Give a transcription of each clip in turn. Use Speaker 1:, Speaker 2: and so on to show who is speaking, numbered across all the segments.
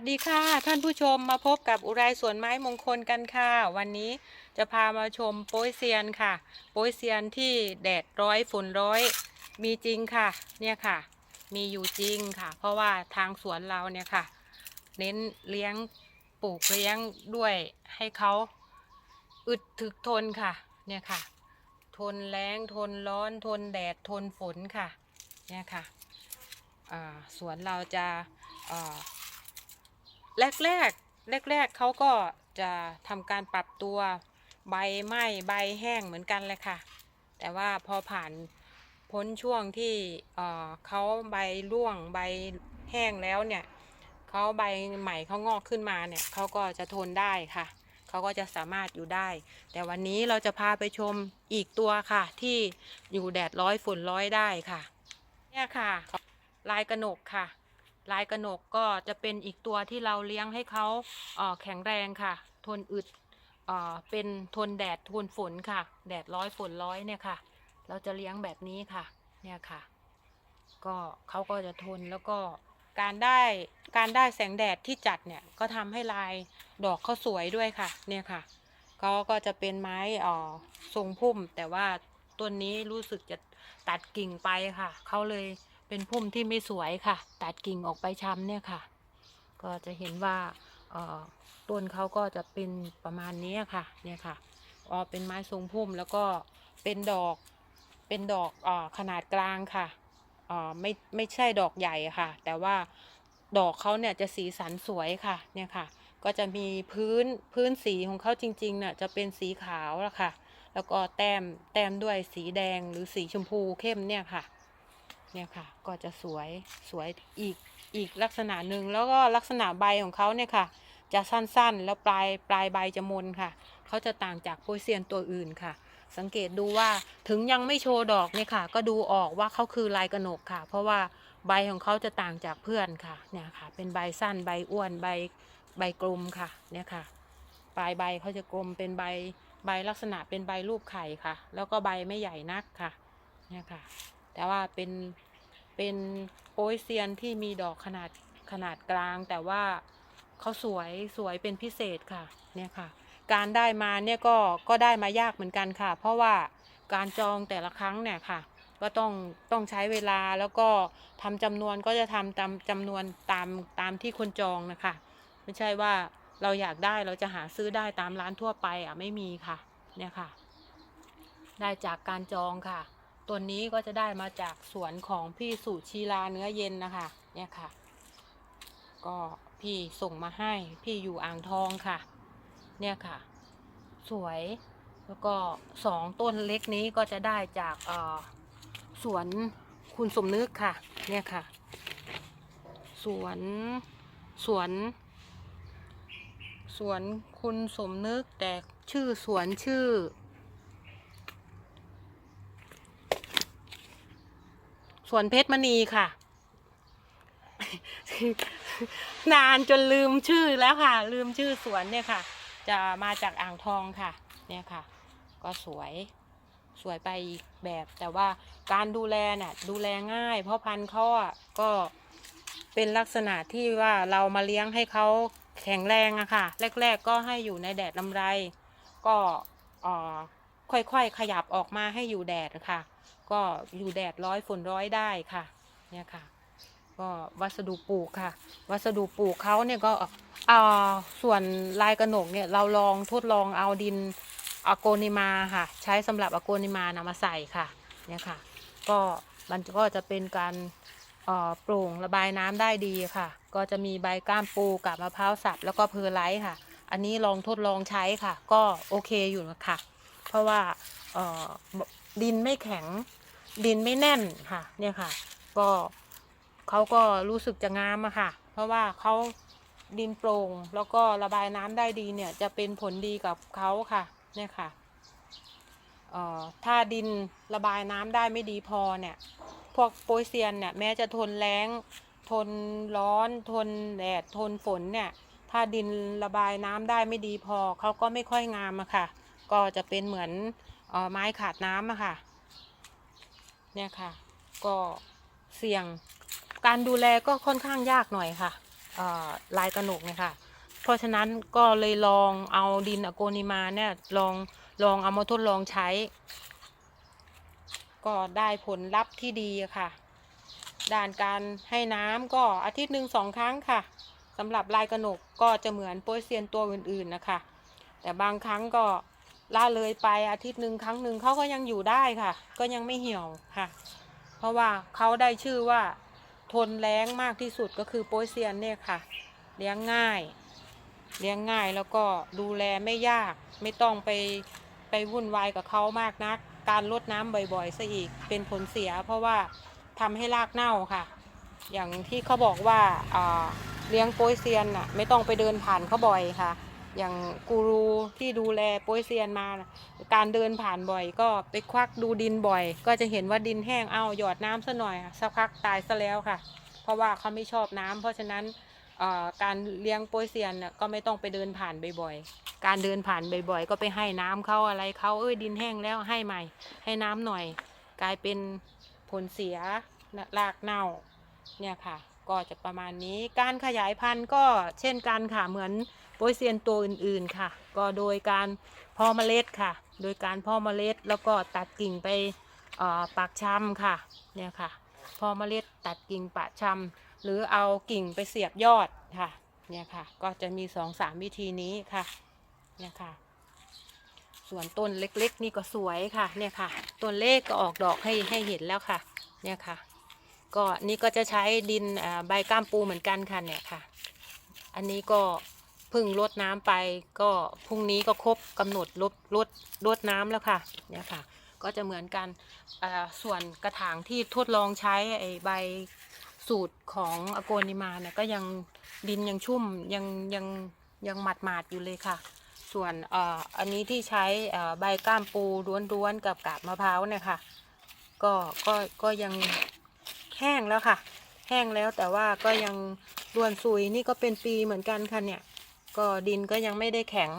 Speaker 1: สดีค่ะ ท่านผู้ชมมาพบกับอุไรสวนไม้มงคลกันค่ะ วันนี้จะพามาชมโป้ยเซียนค่ะ โป้ยเซียนที่แดดร้อยฝนร้อยมีจริงค่ะ เนี่ยค่ะ มีอยู่จริงค่ะ เพราะว่าทางสวนเราเนี่ยค่ะ เน้นเลี้ยงปลูกเลี้ยงด้วยให้เขาอึดถึกทนค่ะ เนี่ยค่ะ ทนแรงทนร้อนทนแดดทนฝนค่ะ เนี่ยค่ะสวนเราจะ แรกแรกแรกแรกๆเขาก็จะทำการปรับตัวใบไหม้ใบแห้งเหมือนกันเลยค่ะ แต่ว่าพอผ่านพ้นช่วงที่เออเขาใบร่วงใบแห้งแล้วเนี่ยเขาใบใหม่เขางอกขึ้นมาเนี่ยเขาก็จะทนได้ค่ะเขาก็จะสามารถอยู่ได้ แต่วันนี้เราจะพาไปชมอีกตัวค่ะ ที่อยู่แดดร้อยฝนร้อยได้ค่ะ เนี่ยค่ะ ลายกระหนกค่ะ ลายกระหนกก็จะเป็นอีกตัวที่เราเลี้ยงให้เขาเแข็งแรงค่ะ ทนอึดเอเป็นทนแดดทนฝนค่ะ แดดร้อยฝนร้อยเนี่ยค่ะ เราจะเลี้ยงแบบนี้ค่ะ เนี่ยค่ะ ก็เขาก็จะทนแล้วก็การได้การได้แสงแดดที่จัดเนี่ยก็ทำให้ลายดอกเขาสวยด้วยค่ะ เนี่ยค่ะเขาก็จะเป็นไม้อ่อทรงพุ่ม แต่ว่าต้นนี้รู้สึกจะตัดกิ่งไปค่ะเขาเลย เป็นพุ่มที่ไม่สวยค่ะ ตัดกิ่งออกไปช้ำเนี่ยค่ะ ก็จะเห็นว่าต้นเขาก็จะเป็นประมาณนี้ค่ะ เนี่ยค่ะอ๋อเป็นไม้ทรงพุ่มแล้วก็เป็นดอก เป็นดอกอขนาดกลางค่ะอ่อไม่ไม่ใช่ดอกใหญ่ค่ะ แต่ว่าดอกเขาเนี่ยจะสีสันสวยค่ะ เนี่ยค่ะ ก็จะมีพื้นพื้นสีของเขาจริงๆเนี่ยจะเป็นสีขาวละค่ะ แล้วก็แต้มแต้มด้วยสีแดงหรือสีชมพูเข้มเนี่ยค่ะ เนี่ยค่ะ ก็จะสวยสวยอีกอีกลักษณะหนึ่งแล้วก็ลักษณะใบของเขาเนี่ยค่ะ จะสั้นๆ แล้วปลายปลายใบจะมนค่ะ เขาจะต่างจากโพเซียนตัวอื่นค่ะ สังเกตดูว่าถึงยังไม่โชว์ดอกเนี่ยค่ะ ก็ดูออกว่าเขาคือลายกระหนกค่ะ เพราะว่าใบของเขาจะต่างจากเพื่อนค่ะ เนี่ยค่ะ เป็นใบสั้นใบอ้วนใบใบกลมค่ะ เนี่ยค่ะ ปลายใบเขาจะกลมเป็นใบใบลักษณะเป็นใบรูปไข่ค่ะ แล้วก็ใบไม่ใหญ่นักค่ะ เนี่ยค่ะ แต่ว่าเป็น เป็นโปยเซียนที่มีดอกขนาดขนาดกลาง แต่ว่าเขาสวยสวยเป็นพิเศษค่ะเนี่ยค่ะ การได้มาเนี่ยก็ก็ได้มายากเหมือนกันค่ะ เพราะว่าการจองแต่ละครั้งเนี่ยค่ะ ก็ต้องต้องใช้เวลาแล้วก็ทำจำนวนก็จะทำตามจำนวนตามตามที่คนจองนะคะ ไม่ใช่ว่าเราอยากได้เราจะหาซื้อได้ตามร้านทั่วไปอะไม่มีค่ะ เนี่ยค่ะ ได้จากการจองค่ะ ตัวนี้ก็จะได้มาจากสวนของพี่สุชีลาเนื้อเย็นนะคะ เนี่ยค่ะ ก็พี่ส่งมาให้พี่อยู่อ่างทองค่ะ เนี่ยค่ะ สวยแล้วก็สองต้นเล็กนี้ก็จะได้จากเอ่อสวนคุณสมนึกค่ะ เนี่ยค่ะ สวนสวนสวนคุณสมนึกแต่ชื่อสวนชื่อ สวนเพชรมณีค่ะ นานจนลืมชื่อแล้วค่ะ ลืมชื่อสวนเนี่ยค่ะ จะมาจากอ่างทองค่ะ เนี่ยค่ะ ก็สวยสวยไปอีกแบบ แต่ว่าการดูแลเนี่ยดูแลง่าย เพราะพันธุ์เขาอะก็เป็นลักษณะที่ว่าเรามาเลี้ยงให้เขาแข็งแรงอะค่ะ แรก ๆ ก็ให้อยู่ในแดดลำไร ก็อ่อค่อยๆขยับออกมาให้อยู่แดดค่ะ ก็อยู่แดดร้อยฝนร้อยได้ค่ะ เนี่ยค่ะ ก็วัสดุปลูกค่ะ วัสดุปลูกเขาเนี่ยก็เอ่อส่วนลายกระหนกเนี่ยเราลองทดลองเอาดินอะโกนิมาค่ะ ใช้สำหรับอะโกนิมานำมาใส่ค่ะ เนี่ยค่ะ ก็มันก็จะเป็นการโปร่งระบายน้ำได้ดีค่ะ ก็จะมีใบก้ามปูกับมะพร้าวสับแล้วก็เพอร์ไลท์ค่ะ อันนี้ลองทดลองใช้ค่ะ ก็โอเคอยู่นะคะเพราะว่าดินไม่แข็ง ดินไม่แน่นค่ะ เนี่ยค่ะ ก็เขาก็รู้สึกจะงามอะค่ะ เพราะว่าเขาดินโปร่งแล้วก็ระบายน้ำได้ดีเนี่ยจะเป็นผลดีกับเขาค่ะ เนี่ยค่ะเอ่อถ้าดินระบายน้ำได้ไม่ดีพอเนี่ย พวกโปยเซียนเนี่ยแม้จะทนแล้ง ทนร้อน ทนแดด ทนฝนเนี่ย ถ้าดินระบายน้ำได้ไม่ดีพอเขาก็ไม่ค่อยงามอะค่ะ ก็จะเป็นเหมือนออไม้ขาดน้ำอะค่ะ เนี่ยค่ะ ก็เสี่ยงการดูแลก็ค่อนข้างยากหน่อยค่ะลายกระหนกเนี่ยค่ะ เพราะฉะนั้นก็เลยลองเอาดินอโกนิมาเนี่ยลองลองเอามาทดลองใช้ ก็ได้ผลลัพธ์ที่ดีค่ะด้านการให้น้ำก็อาทิตย์หนึ่งสองครั้งค่ะสำหรับลายกระหนกก็จะเหมือนโปยเซียนตัวอื่นๆนะคะ แต่บางครั้งก็ ล่าเลยไปอาทิตย์หนึ่งครั้งหนึ่งเขาก็ยังอยู่ได้ค่ะ ก็ยังไม่เหี่ยวค่ะ เพราะว่าเขาได้ชื่อว่าทนแรงมากที่สุดก็คือโปยเซียนเนี่ยค่ะ เลี้ยงง่าย เลี้ยงง่ายแล้วก็ดูแลไม่ยาก ไม่ต้องไปไปวุ่นวายกับเขามากนัก การลดน้ำบ่อยๆซะอีกเป็นผลเสีย เพราะว่าทำให้รากเน่าค่ะ อย่างที่เขาบอกว่าอ่าเลี้ยงโปยเซียนน่ะไม่ต้องไปเดินผ่านเขาบ่อยค่ะ อย่างกูรูที่ดูแลโปยเซียนมา การเดินผ่านบ่อย ก็ไปควักดูดินบ่อย ก็จะเห็นว่าดินแห้งเอาหยอดน้ำซะหน่อยสักพักตายซะแล้วค่ะ เพราะว่าเขาไม่ชอบน้ำเพราะฉะนั้นการเลี้ยงโปยเซียนก็ไม่ต้องไปเดินผ่านบ่อยๆ การเดินผ่านบ่อยๆ ก็ไปให้น้ำเขาอะไรเขาเอ้ยดินแห้งแล้วให้ใหม่ ให้น้ำหน่อย กลายเป็นผลเสียรากเน่าเนี่ยค่ะ ก็จะประมาณนี้การขยายพันธุ์ก็เช่นกันค่ะเหมือน โปยเซียนตัวอื่นๆค่ะ ก็โดยการเพาะเมล็ดค่ะ โดยการเพาะเมล็ดแล้วก็ตัดกิ่งไปปากชำค่ะเนี่ยค่ะพาะเมล็ดตัดกิ่งปากชำหรือเอากิ่งไปเสียบยอดค่ะเนี่ยค่ะ ก็จะมีสองสามวิธีนี้ค่ะเนี่ยค่ะ ส่วนต้นเล็กๆ นี่ก็สวยค่ะเนี่ยค่ะต้นเล็กก็ออกดอกให้ให้เห็นแล้วค่ะเนี่ยค่ะ ก็นี่ก็จะใช้ดินใบก้ามปูเหมือนกันค่ะเนี่ยค่ะ อันนี้ก็ พึ่งลดน้ำไปก็พรุ่งนี้ก็ครบกำหนดลดลดลดน้ำแล้วค่ะเนี่ยค่ะ ก็จะเหมือนกันส่วนกระถางที่ทดลองใช้ไอ้ใบสูตรของอโกนิมาเนี่ยก็ยังดินยังชุ่มยังยังยังหมาดหมาดอยู่เลยค่ะ ส่วนออันนี้ที่ใช้ใบก้ามปูร้วนๆกับกาบมะพร้าวเนี่ยค่ะก็ก็ก็ยังแห้งแล้วค่ะ แห้งแล้วแต่ว่าก็ยังรวนซุยนี่ก็เป็นปีเหมือนกันค่ะเนี่ย ก็ดินก็ยังไม่ได้แข็ง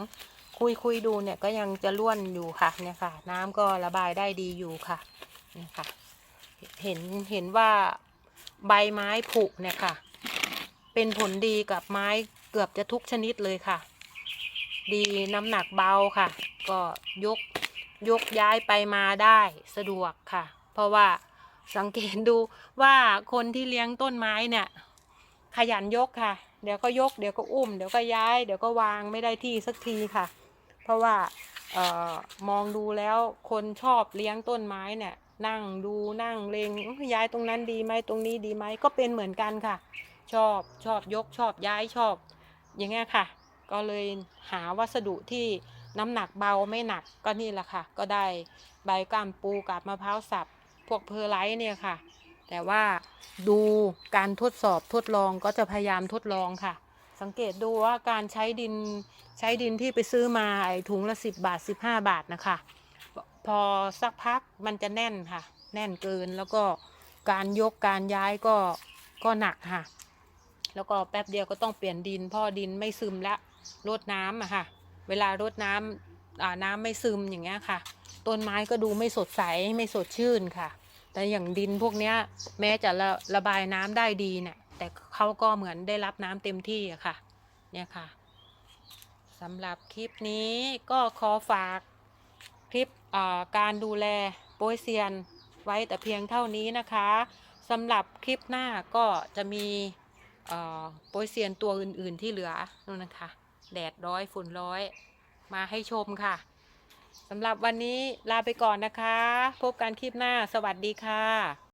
Speaker 1: คุยคุยดูเนี่ยก็ยังจะร่วนอยู่ค่ะเนี่ยค่ะ น้ำก็ระบายได้ดีอยู่ค่ะเนี่ยค่ะ เห็นเห็นว่าใบไม้ผุเนี่ยค่ะ เป็นผลดีกับไม้เกือบจะทุกชนิดเลยค่ะ ดีน้ำหนักเบาค่ะ ก็ยกยกย้ายไปมาได้สะดวกค่ะ เพราะว่าสังเกตดูว่าคนที่เลี้ยงต้นไม้เนี่ย ขยันยกค่ะ เดี๋ยวก็ยก เดี๋ยวก็อุ้ม เดี๋ยวก็ย้าย เดี๋ยวก็วางไม่ได้ที่สักทีค่ะ เพราะว่าเออมองดูแล้วคนชอบเลี้ยงต้นไม้เนี่ย นั่งดูนั่งเลงย้ายตรงนั้นดีไหมตรงนี้ดีไหมก็เป็นเหมือนกันค่ะ ชอบชอบยกชอบย้ายชอบ อย่างเงี้ยค่ะ ก็เลยหาวัสดุที่น้ำหนักเบาไม่หนักก็นี่แหละค่ะ ก็ได้ใบก้ามปูกับมะพร้าวสับพวกเพอร์ไลท์เนี่ยค่ะ แต่ว่าดูการทดสอบทดลองก็จะพยายามทดลองค่ะ สังเกตดูว่าการใช้ดินใช้ดินที่ไปซื้อมาไอ้ถุงละสิบบาทสิบห้าบาทนะคะ พอสักพักมันจะแน่นค่ะ แน่นเกินแล้วก็การยกการย้ายก็ก็หนักค่ะ แล้วก็แป๊บเดียวก็ต้องเปลี่ยนดินพ่อดินไม่ซึมละรดน้ำอะค่ะ เวลารดน้ำน้ำไม่ซึมอย่างเงี้ยค่ะ ต้นไม้ก็ดูไม่สดใสไม่สดชื่นค่ะ แต่อย่างดินพวกเนี้ย แม้จะระระบายน้ำได้ดีเนี่ย แต่เขาก็เหมือนได้รับน้ำเต็มที่อะค่ะ เนี่ยค่ะสำหรับคลิปนี้ก็ขอฝากคลิปการดูแลโปยเซียนไว้แต่เพียงเท่านี้นะคะสำหรับคลิปหน้าก็จะมีโปยเซียนตัวอื่น ๆ ที่เหลือนู่นนะคะ แดดร้อยฝุ่นร้อย มาให้ชมค่ะ สำหรับวันนี้ลาไปก่อนนะคะ พบกันคลิปหน้า สวัสดีค่ะ